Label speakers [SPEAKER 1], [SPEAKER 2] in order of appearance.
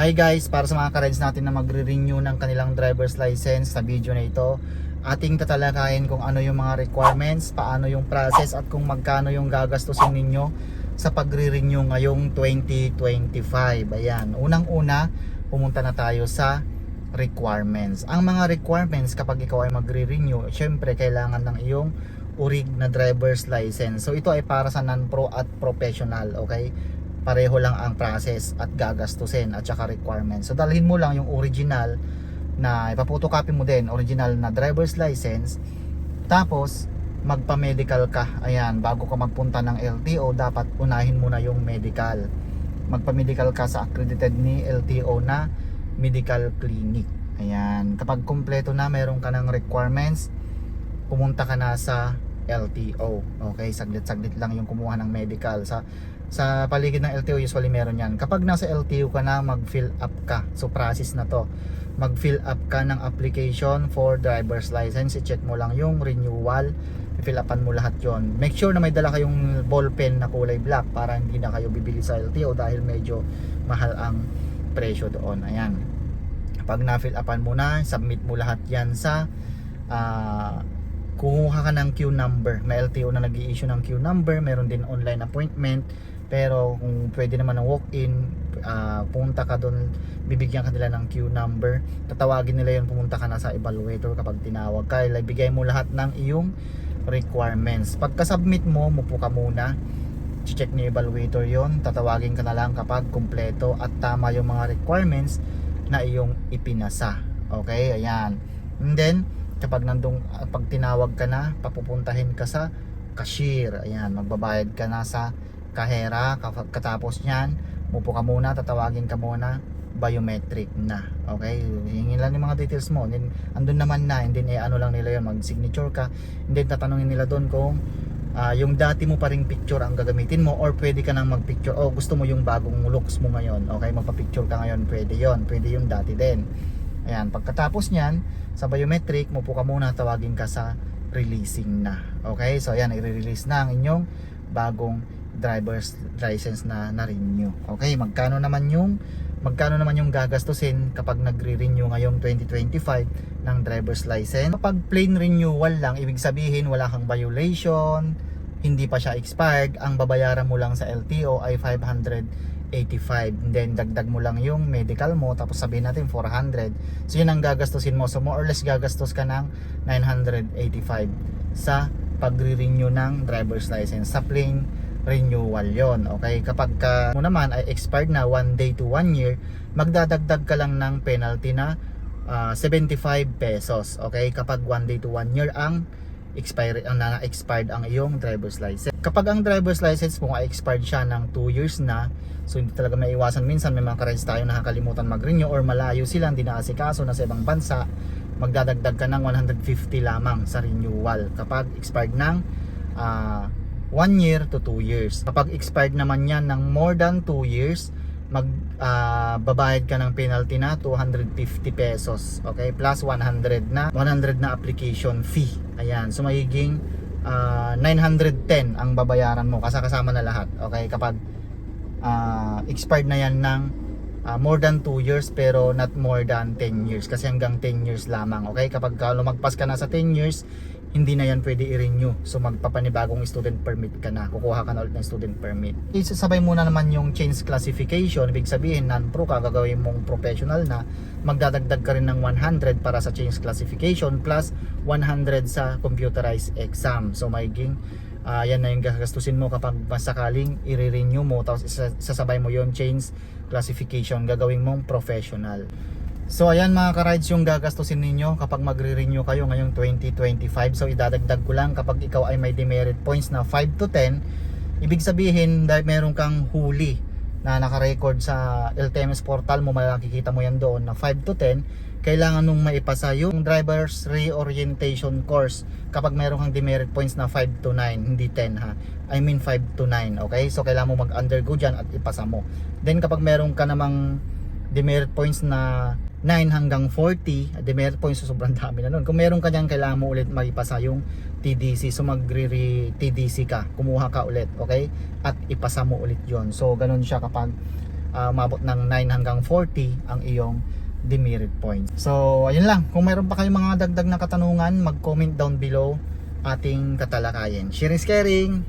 [SPEAKER 1] Hi guys, para sa mga ka-rides natin na magre-renew ng kanilang driver's license sa video na ito, ating tatalakayin kung ano yung mga requirements, paano yung process at kung magkano yung gagastusin ninyo sa pagre-renew ngayong 2025. Ayan, unang-una, pumunta na tayo sa requirements. Ang mga requirements kapag ikaw ay magre-renew, syempre kailangan ng iyong urig na driver's license. So ito ay para sa non-pro at professional, okay? Pareho lang ang process at gagastusin at saka requirements. So dalhin mo lang yung original na ipapotocopy mo din, original na driver's license. Tapos magpa-medical ka. Ayan, bago ka magpunta ng LTO, dapat unahin mo na yung medical. Magpa-medical ka sa accredited ni LTO na medical clinic. Ayan, kapag kumpleto na, meron ka ng requirements, pumunta ka na sa LTO. Okay, saglit-saglit lang yung kumuha ng medical. Sa sa paligid ng LTO usually meron yan. Kapag nasa LTO ka na, mag-fill up ka. So process na to. Mag-fill up ka ng application for driver's license. I-check mo lang yung renewal. I-fill upan mo lahat yon. Make sure na may dala kayong ball pen na kulay black para hindi na kayo bibili sa LTO dahil medyo mahal ang presyo doon. Ayan. Pag na-fill upan mo na, submit mo lahat yan sa ah, kumuha ka ng queue number. May LTO na nag issue ng queue number, meron din online appointment. Pero kung pwede naman ng walk-in, ah, pumunta ka doon, bibigyan ka nila ng queue number. Tatawagin nila yun, pumunta ka na sa evaluator kapag tinawag ka. Ibigay mo lahat ng iyong requirements. Pagka-submit mo, mupo ka muna. check ni evaluator yon tatawagin ka na lang kapag kumpleto at tama yung mga requirements na iyong ipinasa. Okay, ayan. And then, kapag nandung pag tinawag ka na papupuntahin ka sa cashier ayan magbabayad ka na sa kahera katapos niyan mupo ka muna tatawagin ka muna biometric na. Okay? Hingin lang yung mga details mo. Then andun naman na and then eh, ano lang nila yun mag signature ka. And then tatanungin nila doon kung ah, yung dati mo pa ring picture ang gagamitin mo or pwede ka nang magpicture oh gusto mo yung bagong looks mo ngayon. Okay? Magpa-picture ka ngayon pwede yon pwede yung dati din. Ayan, pagkatapos niyan, sa biometric, mupo ka muna, tawagin ka sa releasing na. Okay? So, ayan, i-release na ang inyong bagong driver's license na na-renew. Okay? Magkano naman yung magkano naman yung gagastusin kapag nagre-renew ngayong 2025 ng driver's license. Kapag plain renewal lang, ibig sabihin wala kang violation, hindi pa siya expired, ang babayaran mo lang sa LTO ay 585. And then dagdag mo lang yung medical mo tapos sabihin natin 400. So yun ang gagastusin mo. So more or less gagastos ka ng 985 sa pagre-renew ng driver's license sa plain renewal yon okay? Kapag ka mo naman ay expired na 1 day to 1 year magdadagdag ka lang ng penalty na ah, 75 pesos okay? Kapag 1 day to 1 year ang expired ang na expired ang iyong driver's license. Kapag ang driver's license mo ay expired siya ng 2 years na so hindi talaga maiwasan. Minsan may mga karens tayo nakakalimutan mag-renew or malayo sila hindi naasikaso na sa ibang bansa magdadagdag ka ng 150 lamang sa renewal. Kapag expired ng 1 year to 2 years. Kapag expired naman yan ng more than 2 years, mag ah, babayad ka ng penalty na 250 pesos. Okay? Plus 100 na 100 na application fee. Ayan. So magiging ah, 910 ang babayaran mo kasama na lahat. Okay? Kapag ah, expired na yan ng ah, more than 2 years pero not more than 10 years kasi hanggang 10 years lamang okay kapag ka lumagpas ka na sa 10 years hindi na yan pwede i-renew. So magpapanibagong student permit ka na. Kukuha ka na ulit ng student permit. Isasabay muna naman yung change classification. Ibig sabihin non-pro ka gagawin mong professional na. Magdadagdag ka rin ng 100 para sa change classification plus 100 sa computerized exam. So magiging Ah, yan na yung gagastusin mo kapag masakaling i-renew mo. Tapos isa- sasabay mo yon change classification. Gagawin mong professional so ayan mga ka-rides yung gagastusin ninyo kapag magre-renew kayo ngayong 2025 so idadagdag ko lang kapag ikaw ay may demerit points na 5 to 10 ibig sabihin dahil meron kang huli na naka-record sa LTMS portal mo makikita mo yan doon na 5 to 10 kailangan nung maipasa yung driver's reorientation course kapag meron kang demerit points na 5 to 9 hindi 10 ha? I mean 5 to 9 okay? So kailangan mo mag-undergo dyan at ipasa mo. Then kapag meron ka namang demerit points na 9 hanggang 40 demerit points so sobrang dami na nun kung meron ka dyan kailangan mo ulit maipasa yung TDC so magre-TDC ka kumuha ka ulit okay at ipasa mo ulit yon so ganun siya kapag ah, umabot ng 9 hanggang 40 ang iyong demerit points. So, ayun lang. Kung mayroon pa kayong mga dagdag na katanungan, mag-comment down below ating katalakayin. Sharing is caring!